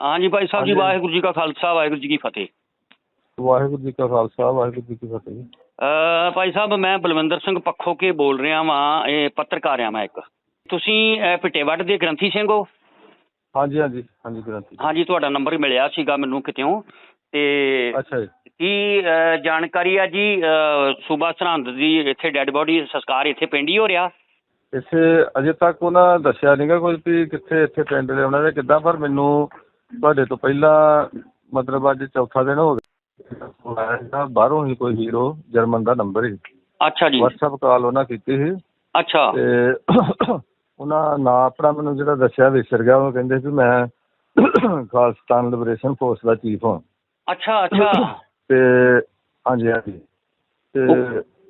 ਹਾਂਜੀ ਭਾਈ ਸਾਹਿਬ ਜੀ। ਵਾਹਿਗੁਰੂ ਜੀ ਕਾ ਖਾਲਸਾ ਵਾਹਿਗੁਰੂ ਜੀ ਕੀ ਫਤਿਹ। ਵਾਹਿਗੁਰੂ ਜੀ ਕਾ ਖਾਲਸਾ ਵਾਹਿਗੁਰੂ ਜੀ ਕੀ ਫਤਿਹ। ਅਹ ਭਾਈ ਸਾਹਿਬ ਮੈਂ ਬਲਵਿੰਦਰ ਸਿੰਘ ਪੱਖੋ ਕੇ ਬੋਲ ਰਿਹਾ ਵਾਂ ਇਹ ਪੱਤਰਕਾਰ ਆ ਮੈਂ ਇੱਕ। ਤੁਸੀਂ ਅਹ, ਪਿੱਟੇਵੱਡ ਦੇ ਗ੍ਰੰਥੀ ਸਿੰਘ ਹੋ? ਹਾਂਜੀ ਹਾਂਜੀ ਹਾਂਜੀ ਗ੍ਰੰਥੀ। ਹਾਂਜੀ ਤੁਹਾਡਾ ਨੰਬਰ ਮਿਲਿਆ ਸੀਗਾ ਮੈਨੂੰ ਕਿਤੇੋਂ ਤੇ ਅੱਛਾ ਜੀ। ਕੀ ਜਾਣਕਾਰੀ ਆ ਜੀ ਸੂਬਾ ਸਰਹੰਦ ਦੀ ਇੱਥੇ ਡੈੱਡ ਬੋਡੀ ਸੰਸਕਾਰ ਇੱਥੇ ਪਿੰਡ ਹੀ ਹੋ ਰਿਹਾ? ਇੱਥੇ ਅਜੇ ਤੱਕ ਉਹਨਾਂ ਦੱਸਿਆ ਨਹੀਂਗਾ ਕੋਈ ਵੀ ਕਿੱਥੇ ਇੱਥੇ ਪਿੰਡ ਦੇ ਉਹਨਾਂ ਦੇ ਕਿੱਦਾਂ ਪਰ ਮੈਨੂੰ ਤੁਹਾਡੇ ਤੋਂ ਪਹਿਲਾਂ ਮਤਲਬ ਅੱਜ ਚੌਥਾ ਦਿਨ ਹੋ ਗਿਆ। ਬਾਹਰੋਂ ਹੀ ਕੋਈ ਹੀਰੋ ਜਰਮਨ ਦਾ ਨੰਬਰ ਹੀ ਅੱਛਾ ਜੀ। WhatsApp ਕਾਲ ਉਹਨਾਂ ਕੀਤੀ ਸੀ। ਅੱਛਾ। ਤੇ ਉਹਨਾਂ ਨਾਂ ਆਪਣਾ ਮੈਨੂੰ ਜਿਹੜਾ ਦੱਸਿਆ ਵਿਸਰ ਗਿਆ ਉਹ ਕਹਿੰਦੇ ਵੀ ਮੈਂ ਖਾਲਸਤਾਨ ਲਿਬਰੇਸ਼ਨ ਫੋਰਸ ਦਾ ਚੀਫ ਹਾਂ। ਅੱਛਾ ਅੱਛਾ। ਤੇ ਹਾਂਜੀ ਹਾਂਜੀ। ਤੇ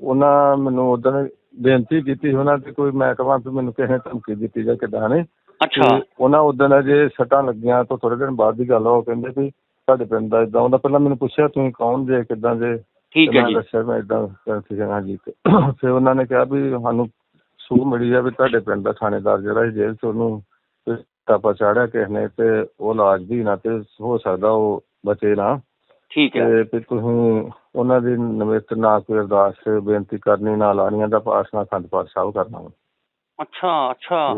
ਉਹਨਾਂ ਮੈਨੂੰ ਉਦੋਂ ਬੇਨਤੀ ਕੀਤੀ ਸੀ ਉਹਨਾਂ ਤੇ ਕੋਈ ਮੈਂ ਕਹਾਂ ਵੀ ਮੈਨੂੰ ਕਿਸੇ ਧਮਕੀ ਦਿੱਤੀ ਜਾਂ ਕਿੱਦਾਂ ਨੇ ਅੱਛਾ। ਉਹਨਾਂ ਉਦੋਂ ਅਜੇ ਸੱਟਾਂ ਲੱਗੀਆਂ ਤੋਂ ਥੋੜੇ ਦਿਨ ਬਾਅਦ ਦੀ ਗੱਲ ਆ ਉਹ ਕਹਿੰਦੇ ਵੀ ਤੁਹਾਡੇ ਪਿੰਡ ਦਾ ਇਦਾਂ ਉਹਦਾ ਪਹਿਲਾਂ ਮੈਨੂੰ ਪੁੱਛਿਆ ਤੁਸੀਂ ਕੌਣ ਜੇ? ਕਿੱਦਾਂ ਜੇ? ਠੀਕ ਹੈ ਮੈਂ ਜੀ। ਦੱਸਿਆ ਮੈਂ ਇਦਾਂ ਠੀਕ ਹਾਂ ਜੀ। ਤੇ ਫਿਰ ਉਹਨਾਂ ਨੇ ਕਿਹਾ ਵੀ ਸਾਨੂੰ ਸੂਹ ਮਿਲੀ ਆ ਵੀ ਤੁਹਾਡੇ ਪਿੰਡ ਦਾ ਥਾਣੇਦਾਰ ਜਿਹੜਾ ਜੇਲ੍ਹ ਚ ਉਹਨੂੰ ਟਾਪਾ ਚਾੜਿਆ ਕਿਸੇ ਨੇ ਤੇ ਉਹ ਇਲਾਜ ਵੀ ਨਾ ਤੇ ਹੋ ਸਕਦਾ ਉਹ ਬਚੇ ਨਾ। ਠੀਕ ਹੈ। ਤੇ ਤੁਸੀਂ ਉਹਨਾਂ ਦੀ ਨਿਮਿਤ ਨਾ ਕੋਈ ਅਰਦਾਸ ਬੇਨਤੀ ਕਰਨੀ ਨਾ ਲਾਣੀਆਂ ਦਾ ਪਾਠ ਨਾ ਅਖੰਡ ਪਾਠ ਸਾਹਿਬ ਕਰਨਾ। ਅੱਛਾ ਅੱਛਾ।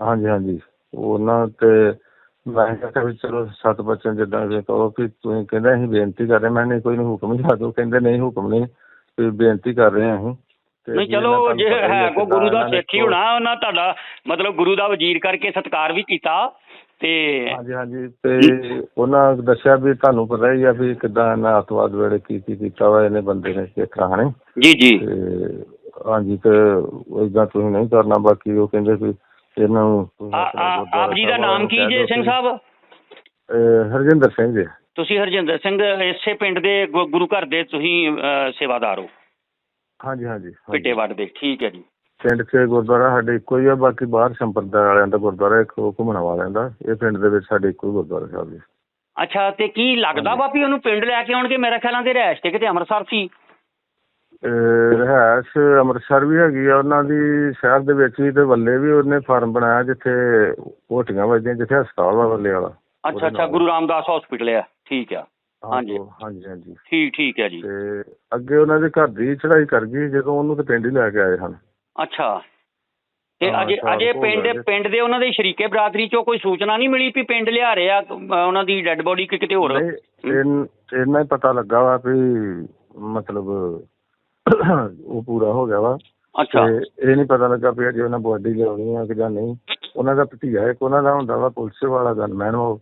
ਹਾਂਜੀ ਹਾਂਜੀ। ਉਹਨਾਂ ਤੇ ਮੈਂ ਕਿਹਾ ਵੀ ਚਲੋ ਸਤ ਬਚਨ ਜਿੱਦਾਂ ਵੀ ਕਹੋ ਵੀ ਤੁਸੀਂ ਕਹਿੰਦੇ ਅਸੀਂ ਬੇਨਤੀ ਕਰ ਰਹੇ ਮੈਂ ਨਹੀਂ ਕੋਈ ਨਹੀਂ ਹੁਕਮ ਹੀ ਦੋ ਕਹਿੰਦੇ ਨਹੀਂ ਹੁਕਮ ਨਹੀਂ। ਵੀ ਬੇਨਤੀ ਕਰ ਰਹੇ ਹਾਂ ਅਸੀਂ। ਤੇ ਨਹੀਂ ਚਲੋ ਜੇ ਹੀ ਕੋ ਗੁਰੂ ਦਾ ਨੇ ਸਿੱਖ ਹੀ ਹੋਣਾ ਉਹਨਾਂ ਤੁਹਾਡਾ ਮਤਲਬ ਗੁਰੂ ਦਾ ਵਜ਼ੀਰ ਕਰਕੇ ਸਤਿਕਾਰ ਵੀ ਕੀਤਾ। ਤੇ ਹਾਂਜੀ ਹਾਂਜੀ। ਤੇ ਉਹਨਾਂ ਦੱਸਿਆ ਵੀ ਤੁਹਾਨੂੰ ਪਤਾ ਹੀ ਆ ਵੀ ਕਿੱਦਾਂ ਇਹਨਾਂ ਅੱਤਵਾਦ ਵੇਲੇ ਕੀ ਕੀ ਕੀਤਾ ਵਾ ਇਹਨੇ ਬੰਦੇ ਨੇ ਸਿੱਖਾਂ ਨੇ ਜੀ ਜੀ। ਤੇ ਹਾਂਜੀ ਤੇ ਇਦਾਂ ਤੁਸੀਂ ਨਹੀਂ ਕਰਨਾ। ਬਾਕੀ ਉਹ ਕਹਿੰਦੇ ਵੀ ਇਹਨਾਂ ਨੂੰ ਆਪ ਜੀ ਦਾ ਨਾਮ ਕੀ ਜੇ ਸਿੰਘ ਸਾਹਿਬ? ਹਰਜਿੰਦਰ ਸਿੰਘ ਜੀ। ਤੁਸੀਂ ਹਰਜਿੰਦਰ ਸਿੰਘ ਇਸੇ ਪਿੰਡ ਦੇ ਗੁਰੂ ਘਰ ਦੇ ਤੁਸੀਂ ਸੇਵਾਦਾਰ ਹੋ। ਹਾਂਜੀ ਹਾਂਜੀ ਹਾਂਜੀ। ਪਿੱਟੇਵੱਡ ਦੇ ਠੀਕ ਹੈ ਜੀ। ਪਿੰਡ 'ਚ ਗੁਰਦੁਆਰਾ ਸਾਡੇ ਇੱਕੋ ਹੀ ਆ ਬਾਕੀ ਬਾਹਰ ਸੰਪਰਦਾਇ ਵਾਲਿਆਂ ਦਾ ਗੁਰਦੁਆਰਾ ਇੱਕ ਘੁੰਮਣ ਵਾਲਿਆਂ ਦਾ। ਇਹ ਪਿੰਡ ਦੇ ਵਿੱਚ ਸਾਡੇ ਇੱਕੋ ਹੀ ਗੁਰਦੁਆਰਾ ਸਾਹਿਬ ਜੀ। ਅੱਛਾ ਤੇ ਕੀ ਲੱਗਦਾ ਵਾ ਵੀ ਉਹਨੂੰ ਪਿੰਡ ਲੈ ਕੇ ਆਉਣਗੇ? ਮੇਰੇ ਖਿਆਲਾਂ ਦੇ ਰਹਿਸ਼ ਤੇ ਕਿਤੇ ਅੰਮ੍ਰਿਤਸਰ ਸੀ। ਰਿਹਾਇਸ਼ ਅੰਮ੍ਰਿਤਸਰ ਵੀ ਹੈਗੀ ਆ ਉਹਨਾਂ ਦੀ ਸ਼ਹਿਰ ਦੇ ਵਿੱਚ ਵੀ ਤੇ ਵੱਲੇ ਵੀ ਉਹਨੇ ਫਾਰਮ ਬਣਾਇਆ ਜਿੱਥੇ ਹੋਟੀਆਂ ਵੱਜਦੀਆਂ ਜਿੱਥੇ ਹਸਪਤਾਲ ਵਾ ਵੱਲੇ ਵਾਲਾ। ਅੱਛਾ ਅੱਛਾ। ਗੁਰੂ ਰਾਮਦਾਸ ਹਸਪੀਟਲ ਆ ਠੀਕ ਆ। ਹਾਂਜੀ। ਹਾਂਜੀ ਹਾਂਜੀ। ਠੀਕ ਠੀਕ ਹੈ ਜੀ। ਤੇ ਅੱਗੇ ਉਹਨਾਂ ਦੇ ਘਰ ਦੀ ਚੜਾਈ ਕਰ ਗਈ ਜਦੋਂ ਉਹਨੂੰ ਤੇ ਪਿੰਡ ਹੀ ਲੈ ਕੇ ਆਏ ਹਨ। ਅੱਛਾ। ਤੇ ਅਜੇ ਅਜੇ ਪਿੰਡ। ਪਿੰਡ ਦੇ ਉਹਨਾਂ ਦੇ ਸ਼ਰੀਕੇ ਬਰਾਦਰੀ ਚੋਂ ਕੋਈ ਸੂਚਨਾ ਨਹੀਂ ਮਿਲੀ ਵੀ ਪਿੰਡ ਲਿਆ ਰਹੇ ਆ ਉਹਨਾਂ ਦੀ ਡੈੱਡ ਬੋਡੀ ਕਿ ਕਿਤੇ ਹੋਰ? ਇੰਨਾ ਹੀ ਪਤਾ ਲੱਗਾ ਵਾ ਵੀ ਮਤਲਬ ਉਹ ਪੂਰਾ ਹੋ ਗਿਆ ਵਾ। ਅੱਛਾ। ਤੇ ਇਹ ਨਹੀਂ ਪਤਾ ਲੱਗਾ ਵੀ ਅਜੇ ਉਹਨਾਂ ਬੋਡੀ ਲਿਆਉਣੀ ਆ ਕਿ ਜਾਂ ਨਹੀਂ। ਉਹਨਾਂ ਦਾ ਭਤੀਜਾ ਇੱਕ ਉਹਨਾਂ ਦਾ ਹੁੰਦਾ ਵਾ ਪੁਲਿਸ ਵਾਲਾ ਗਨਮੈਨ ਉਹ।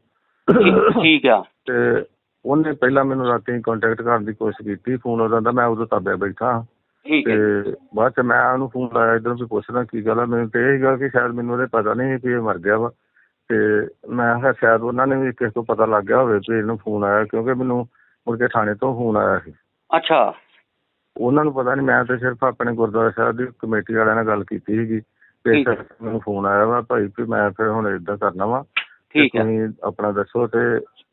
ਠੀਕ- ਆ। ਤੇ ਉਹਨੇ ਪਹਿਲਾਂ ਮੈਨੂੰ ਰਾਤੀ ਕੰਟੈਕਟ ਕਰਨ ਦੀ ਕੋਸ਼ਿਸ਼ ਕੀਤੀ ਫੋਨ ਉਹਦਾ ਦਾ ਮੈਂ ਉਦੋਂ ਤਾਬਿਆ ਬੈਠਾ। ਠੀਕ ਹੈ। ਬਾਅਦ ਚ ਮੈਂ ਉਹਨੂੰ ਫੋਨ ਲਾਇਆ ਇਧਰੋਂ ਵੀ ਪੁੱਛਦਾ ਕੀ ਗੱਲ ਆ? ਮੈਨੂੰ ਤੇ ਇਹ ਸੀਗਾ ਕਿ ਸ਼ਾਇਦ ਮੈਨੂੰ ਉਹਦੇ ਪਤਾ ਨਹੀਂ ਕਿ ਇਹ ਮਰ ਗਿਆ ਵਾ। ਤੇ ਮੈਂ ਕਿਹਾ ਸ਼ਾਇਦ ਉਹਨਾਂ ਨੇ ਵੀ ਕਿਸੇ ਤੋਂ ਪਤਾ ਲੱਗ ਗਿਆ ਹੋਵੇ ਵੀ ਇਹਨੂੰ ਫੋਨ ਆਇਆ ਕਿਉਂਕਿ ਮੈਨੂੰ ਮੁੜ ਕੇ ਥਾਣੇ ਤੋਂ ਫੋਨ ਆਇਆ ਸੀ। ਅੱਛਾ। ਉਹਨਾਂ ਨੂੰ ਪਤਾ ਨਹੀਂ ਮੈਂ ਤੇ ਸਿਰਫ ਆਪਣੇ ਗੁਰਦੁਆਰਾ ਸਾਹਿਬ ਦੀ ਕਮੇਟੀ ਵਾਲਿਆਂ ਨਾਲ ਗੱਲ ਕੀਤੀ ਸੀਗੀ। ਤੇ ਮੈਨੂੰ ਫੋਨ ਆਇਆ ਵਾ ਭਾਈ ਵੀ ਮੈਂ ਫਿਰ ਹੁਣ ਇਦਾਂ ਕਰਨਾ ਵਾ ਠੀਕ ਹੈ। ਤੁਸੀਂ ਆਪਣਾ ਦੱਸੋ ਤੇ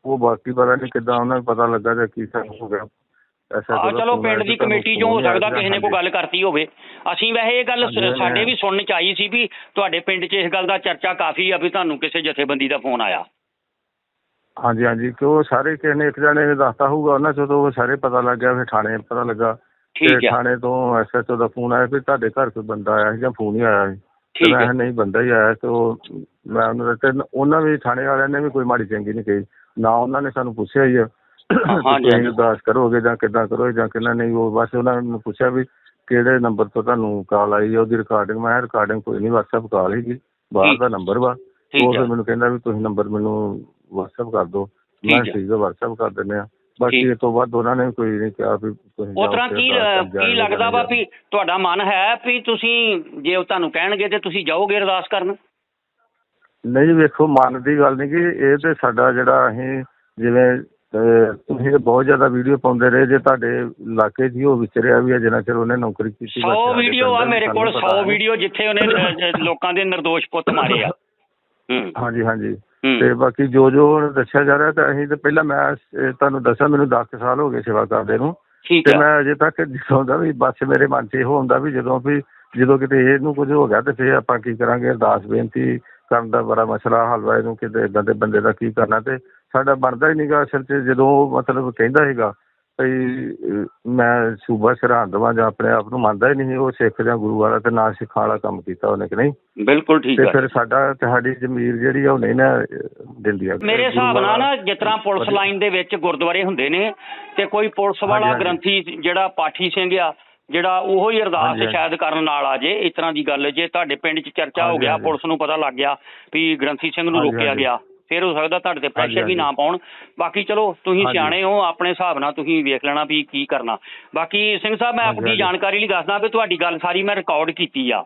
ਉਹ ਬਾਕੀ ਪਤਾ ਨਹੀਂ ਕਿੱਦਾਂ ਉਹਨਾਂ ਨੂੰ ਪਤਾ ਲੱਗਾ ਜਾਂ ਕੀ ਸਭ ਹੋ ਗਿਆ। ਆ ਚਲੋ ਪਿੰਡ ਦੀ ਕਮੇਟੀ ਚੋਂ ਹੋ ਸਕਦਾ ਕਿਸੇ ਨੇ ਕੋਈ ਗੱਲ ਕਰਤੀ ਹੋਵੇ। ਅਸੀਂ ਵੈਸੇ ਇਹ ਗੱਲ ਸਾਡੇ ਵੀ। ਸੁਣਨ ਚ ਆਈ ਸੀ ਵੀ ਤੁਹਾਡੇ ਪਿੰਡ 'ਚ ਇਸ ਗੱਲ ਦਾ ਚਰਚਾ ਕਾਫੀ ਆ ਵੀ ਤੁਹਾਨੂੰ ਕਿਸੇ ਜਥੇਬੰਦੀ ਦਾ ਫੋਨ ਆਇਆ। ਹਾਂਜੀ ਹਾਂਜੀ। ਕਿ ਉਹ ਸਾਰੇ ਕਿਸੇ ਨੇ ਇੱਕ ਜਣੇ ਨੇ ਦੱਸਤਾ ਹੋਊਗਾ। ਉਹਨਾਂ ਚੋਂ ਤਾਂ ਉਹ ਸਾਰੇ ਪਤਾ ਲੱਗ ਗਿਆ ਫਿਰ ਥਾਣੇ ਪਤਾ ਲੱਗਾ। ਠੀਕ ਆ। ਥਾਣੇ ਤੋਂ ਐਸਐਚਓ ਦਾ ਫੋਨ ਆਇਆ ਵੀ ਤੁਹਾਡੇ ਘਰ ਕੋਈ ਬੰਦਾ ਆਇਆ ਸੀ ਜਾਂ ਫੋਨ ਹੀ ਆਇਆ ਸੀ। ਠੀਕ ਹੈ ਨਹੀਂ ਬੰਦਾ ਹੀ ਆਇਆ ਤੇ ਉਹ ਮੈਂ ਉਹਨਾਂ ਦਾ ਤੇ ਉਹਨਾਂ ਵੀ ਥਾਣੇ ਵਾਲਿਆਂ ਨੇ ਵੀ ਕੋਈ ਮਾੜੀ ਚੰਗੀ ਨਹੀਂ ਕਹੀ। ਨਾ ਉਹਨਾਂ ਨੇ ਸਾਨੂੰ ਪੁੱਛਿਆ ਹੀ ਆ। ਹਾਂਜੀ। ਅਰਦਾਸ ਕਰੋਗੇ ਜਾਂ ਕਿੱਦਾਂ ਕਰੋਗੇ ਜਾਂ ਕਿੰਨਾ ਨਹੀਂ ਉਹ ਬਸ ਉਹਨਾਂ ਨੂੰ ਪੁੱਛਿਆ ਵੀ ਕਿਹੜੇ ਨੰਬਰ ਤੋਂ ਤੁਹਾਨੂੰ ਕਾਲ ਆਈ ਹੈ ਉਹਦੀ ਰਿਕਾਰਡਿੰਗ ਮੈਂ ਰਿਕਾਰਡਿੰਗ ਕੋਈ ਨਹੀਂ WhatsApp ਕਾਲ ਹੈਗੀ ਬਾਹਰ। ਦਾ ਨੰਬਰ ਵਾ। ਉਹ ਹੈ ਫਿਰ ਮੈਨੂੰ ਕਹਿੰਦਾ ਵੀ ਤੁਸੀਂ ਨੰਬਰ ਮੈਨੂੰ WhatsApp ਕਰ ਦਿਓ। ਮੈਂ ਹੈ। ਠੀਕ ਹੈ WhatsApp ਕਰ ਦਿੰਦੇ ਆ। ਬਾਕੀ। ਇਹ ਤੋਂ ਬਾਅਦ ਉਹਨਾਂ ਨੇ ਕੋਈ ਨਹੀਂ ਕਿਹਾ ਵੀ ਤੁਸੀਂ ਉਹ ਜਾਓ ਕੀ ਕੀ ਲੱਗਦਾ ਵਾ ਵੀ ਤੁਹਾਡਾ ਮਨ ਹੈ ਵੀ ਤੁਸੀਂ ਜੇ ਉਹ ਤੁਹਾਨੂੰ ਕਹਿਣਗੇ ਤੇ ਤੁਸੀਂ ਜਾਓਗੇ ਅਰਦਾਸ ਕਰਨ? ਨਹੀਂ ਵੇਖੋ ਮਨ ਦੀ ਗੱਲ ਨਹੀਂ ਕਿ ਇਹ ਤੇ ਸਾਡਾ ਜਿਹੜਾ ਅਸੀਂ ਜਿਵੇਂ ਅਹ, ਤੁਸੀਂ ਤਾਂ ਬਹੁਤ ਜ਼ਿਆਦਾ ਵੀਡੀਓ ਪਾਉਂਦੇ ਰਹੇ ਜੇ ਤੁਹਾਡੇ ਇਲਾਕੇ 'ਚ ਹੀ ਉਹ ਵਿਚਰਿਆ ਵੀ ਹੈ ਜਿੰਨਾ ਚਿਰ ਉਹਨੇ ਨੌਕਰੀ ਕੀਤੀ 100 ਬਸ ਸਾਡੇ ਵੀਡੀਓ ਆ ਮੇਰੇ ਕੋਲ ਸਾਨੂੰ 100 ਪਤਾ ਹੈ। ਵੀਡੀਓ ਜਿੱਥੇ ਉਹਨੇ ਲੋਕਾਂ ਦੇ નિર્ਦੋਸ਼ ਪੁੱਤ ਮਾਰੇ ਆ। ਹੂੰ। ਹਾਂਜੀ ਹਾਂਜੀ। ਤੇ ਬਾਕੀ ਜੋ ਜੋ ਹੁਣ ਦੱਸਿਆ ਜਾ ਰਿਹਾ ਤਾਂ ਅਸੀਂ ਤੇ ਪਹਿਲਾਂ ਮੈਂ ਤੁਹਾਨੂੰ ਦੱਸਿਆ ਮੈਨੂੰ 10 ਸਾਲ ਹੋ ਗਏ ਸੇਵਾ ਕਰਦੇ ਨੂੰ। ਤੇ ਮੈਂ ਅਜੇ ਤੱਕ ਜਦੋਂ ਦਾ ਵੀ ਬਸ ਮੇਰੇ ਮਨ 'ਚ ਇਹੋ ਹੁੰਦਾ ਵੀ ਜਦੋਂ ਵੀ ਜਦੋਂ ਕਿਤੇ ਇਹਨੂੰ ਕੁਝ ਹੋ ਗਿਆ ਤੇ ਫਿਰ ਆਪਾਂ ਕੀ ਕਰਾਂਗੇ? ਅਰਦਾਸ ਬੇਨਤੀ ਕਰਨ ਦਾ ਬੜਾ ਮਸਲਾ ਹੱਲ ਵਾ ਇਹਨੂੰ ਕਿਤੇ ਇਦਾਂ ਦੇ ਬੰਦੇ ਦਾ ਕੀ ਕਰਨਾ ਤੇ ਸਾਡਾ ਬਣਦਾ ਹੀ ਨਹੀਂਗਾ ਅਸਲ 'ਚ ਜਦੋਂ ਮਤਲਬ ਕਹਿੰਦਾ ਸੀਗਾ ਭਈ ਮੈਂ ਸੂਬਾ ਸਰਹੰਦ ਵਾਂ ਜਾਂ ਆਪਣੇ ਆਪ ਨੂੰ ਮੰਨਦਾ ਹੀ ਨਹੀਂ ਉਹ ਸਿੱਖ ਜਾਂ ਗੁਰੂ ਵਾਲਾ ਤੇ ਨਾ ਸਿੱਖਾਂ ਵਾਲਾ ਕੰਮ ਕੀਤਾ ਉਹਨੇ ਕਿ ਨਹੀਂ ਬਿਲਕੁਲ ਠੀਕ ਤੇ ਹੈ ਫਿਰ ਸਾਡਾ ਤੁਹਾਡੀ ਜ਼ਮੀਰ ਜਿਹੜੀ ਆ ਉਹ ਨਹੀਂ ਨਾ ਦਿੰਦੀ ਆ ਮੇਰੇ ਹਿਸਾਬ ਨਾਲ ਨਾ ਜਿਸ ਤਰ੍ਹਾਂ ਪੁਲਿਸ ਲਾਈਨ ਦੇ ਵਿੱਚ ਗੁਰਦੁਆਰੇ ਹੁੰਦੇ ਨੇ ਤੇ ਕੋਈ ਪੁਲਿਸ ਵਾਲਾ ਹਾਂਜੀ। ਗ੍ਰੰਥੀ ਜਿਹੜਾ ਪਾਠੀ ਸਿੰਘ ਆ ਜਿਹੜਾ ਉਹੋ ਹੀ ਅਰਦਾਸ ਹਾਂਜੀ। ਸ਼ਾਇਦ ਕਰਨ ਨਾਲ ਆ ਜੇ ਇਸ ਤਰ੍ਹਾਂ ਦੀ ਗੱਲ ਜੇ ਤੁਹਾਡੇ ਪਿੰਡ 'ਚ ਚਰਚਾ ਹੋ ਹਾਂਜੀ, ਗਿਆ ਹਾਂਜੀ। ਪੁਲਿਸ ਨੂੰ ਪਤਾ ਲੱਗ ਗਿਆ ਵੀ ਗ੍ਰੰਥੀ ਸਿੰਘ ਨੂੰ ਹਾਂਜੀ, ਰੋਕਿਆ ਹਾਂਜੀ। ਗਿਆ ਫਿਰ ਹੋ ਸਕਦਾ ਤੁਹਾਡੇ ਤੇ ਪ੍ਰੈਸ਼ਰ ਵੀ। ਨਾ ਪਾਉਣ ਬਾਕੀ ਚਲੋ ਤੁਸੀਂ। ਸਿਆਣੇ ਹੋ ਆਪਣੇ ਹਿਸਾਬ ਨਾਲ ਤੁਸੀਂ ਵੇਖ ਲੈਣਾ ਵੀ ਕੀ ਕਰਨਾ ਬਾਕੀ ਸਿੰਘ ਸਾਹਿਬ ਮੈਂ ਆਪਣੀ। ਜਾਣਕਾਰੀ ਲਈ ਦੱਸਦਾ ਵੀ ਤੁਹਾਡੀ ਗੱਲ ਸਾਰੀ ਮੈਂ ਰਿਕਾਰਡ ਕੀਤੀ ਆ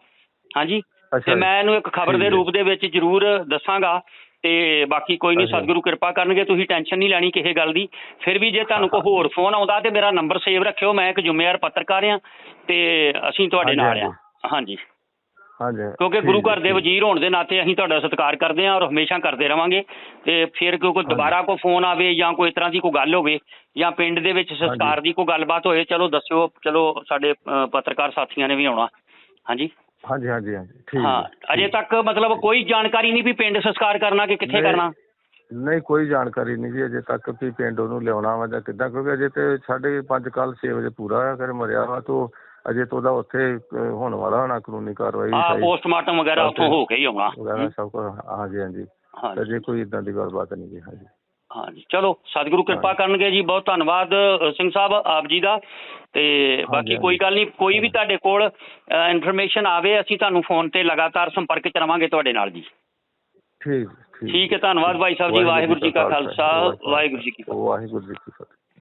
ਹਾਂਜੀ ਤੇ। ਮੈਂ ਇਹਨੂੰ ਇੱਕ ਖਬਰ ਦੇ। ਰੂਪ ਦੇ ਵਿੱਚ ਜ਼ਰੂਰ ਦੱਸਾਂਗਾ ਤੇ ਬਾਕੀ ਕੋਈ ਨਹੀਂ। ਸਤਿਗੁਰੂ ਕਿਰਪਾ ਕਰਨਗੇ ਤੁਸੀਂ ਟੈਨਸ਼ਨ ਨਹੀਂ ਲੈਣੀ ਕਿਸੇ ਗੱਲ ਦੀ ਫਿਰ ਵੀ ਜੇ ਤੁਹਾਨੂੰ ਕੋਈ ਹੋਰ ਫੋਨ ਆਉਂਦਾ ਤੇ ਮੇਰਾ ਨੰਬਰ ਸੇਵ ਰੱਖਿਓ ਮੈਂ ਇੱਕ ਜ਼ਿੰਮੇਵਾਰ ਪੱਤਰਕਾਰ ਆ ਤੇ ਅਸੀਂ ਤੁਹਾਡੇ ਨਾਲ ਆ ਹਾਂਜੀ ਹਾਂਜੀ। ਕਿਉਂਕਿ ਗੁਰੂ ਘਰ ਦੇ। ਵਜ਼ੀਰ ਹੋਣ ਦੇ ਨਾਤੇ ਅਸੀਂ ਤੁਹਾਡਾ ਸਤਿਕਾਰ ਕਰਦੇ ਹਾਂ ਔਰ ਹਮੇਸ਼ਾ ਕਰਦੇ ਰਵਾਂਗੇ। ਤੇ ਫਿਰ ਕੋਈ ਦੁਬਾਰਾ ਕੋਈ ਫੋਨ ਆਵੇ ਜਾਂ ਕੋਈ ਇਸ ਤਰ੍ਹਾਂ ਦੀ ਕੋਈ ਗੱਲ ਹੋਵੇ ਜਾਂ ਪਿੰਡ ਦੇ ਵਿੱਚ ਸੰਸਕਾਰ ਦੀ ਕੋਈ ਗੱਲਬਾਤ ਹੋਏ ਚਲੋ ਦੱਸਿਓ ਚਲੋ ਸਾਡੇ ਪੱਤਰਕਾਰ ਸਾਥੀਆਂ ਨੇ ਵੀ ਆਉਣਾ। ਹਾਂਜੀ। ਹਾਂਜੀ ਹਾਂਜੀ ਹਾਂਜੀ। ਠੀਕ ਹਾਂ ਅਜੇ। ਤੱਕ ਮਤਲਬ ਕੋਈ ਜਾਣਕਾਰੀ ਨਹੀਂ ਵੀ ਪਿੰਡ ਸੰਸਕਾਰ ਕਰਨਾ ਕਿ ਕਿੱਥੇ। ਕਰਨਾ। ਨਹੀਂ ਕੋਈ ਜਾਣਕਾਰੀ ਨਹੀਂ ਜੀ ਅਜੇ ਤੱਕ ਵੀ ਪਿੰਡ ਉਹਨੂੰ ਲਿਆਉਣਾ ਵਾ ਜਾਂ ਕਿੱਦਾਂ ਕਿਉਂਕਿ ਅਜੇ ਤੇ ਸਾਢੇ ਪੰਜ ਕੱਲ 6 ਵਜੇ ਪੂਰਾ ਹੋਇਆ ਫਿਰ ਮਰਿਆ ਵਾ ਤੋਂ ਅਜੇ ਤੋਂ ਉਹਦਾ ਉੱਥੇ ਹੋਣ ਵਾਲਾ ਹੋਣਾ ਕਾਨੂੰਨੀ ਕਾਰਵਾਈ ਸਹੀ ਪੋਸਟਮਾਰਟਮ ਵਗੈਰਾ ਉੱਥੋਂ ਹੋ ਕੇ ਹੀ ਆਉਣਾ ਵਗੈਰਾ ਸਭ ਕੁਝ ਹਾਂਜੀ ਹਾਂਜੀ। ਅਜੇ ਕੋਈ ਇਦਾਂ ਦੀ ਗੱਲਬਾਤ ਨਹੀਂ ਜੀ ਹਾਂਜੀ। ਹਾਂਜੀ। ਚਲੋ ਸਤਿਗੁਰੂ ਕਿਰਪਾ। ਕਰਨਗੇ ਜੀ ਬਹੁਤ ਧੰਨਵਾਦ ਸਿੰਘ ਸਾਹਿਬ ਆਪ ਜੀ ਦਾ। ਤੇ ਬਾਕੀ। ਕੋਈ ਗੱਲ ਨਹੀਂ ਕੋਈ ਵੀ ਤੁਹਾਡੇ ਕੋਲ ਇਨਫੋਰਮੇਸ਼ਨ ਆਵੇ ਅਸੀਂ ਤੁਹਾਨੂੰ ਫੋਨ ਤੇ ਲਗਾਤਾਰ ਸੰਪਰਕ ਚ ਰਵਾਂਗੇ ਤੁਹਾਡੇ ਨਾਲ ਜੀ। ਠੀਕ ਠੀਕ। ਹੈ ਧੰਨਵਾਦ ਭਾਈ ਸਾਹਿਬ ਜੀ ਵਾਹਿਗੁਰੂ ਜੀ ਕਾ ਖਾਲਸਾ। ਵਾਹਿਗੁਰੂ ਜੀ ਕੀ ਫਤਿਹ ਵਾਹਿਗੁਰੂ ਜੀ ਕੀ ਫਤਿਹ।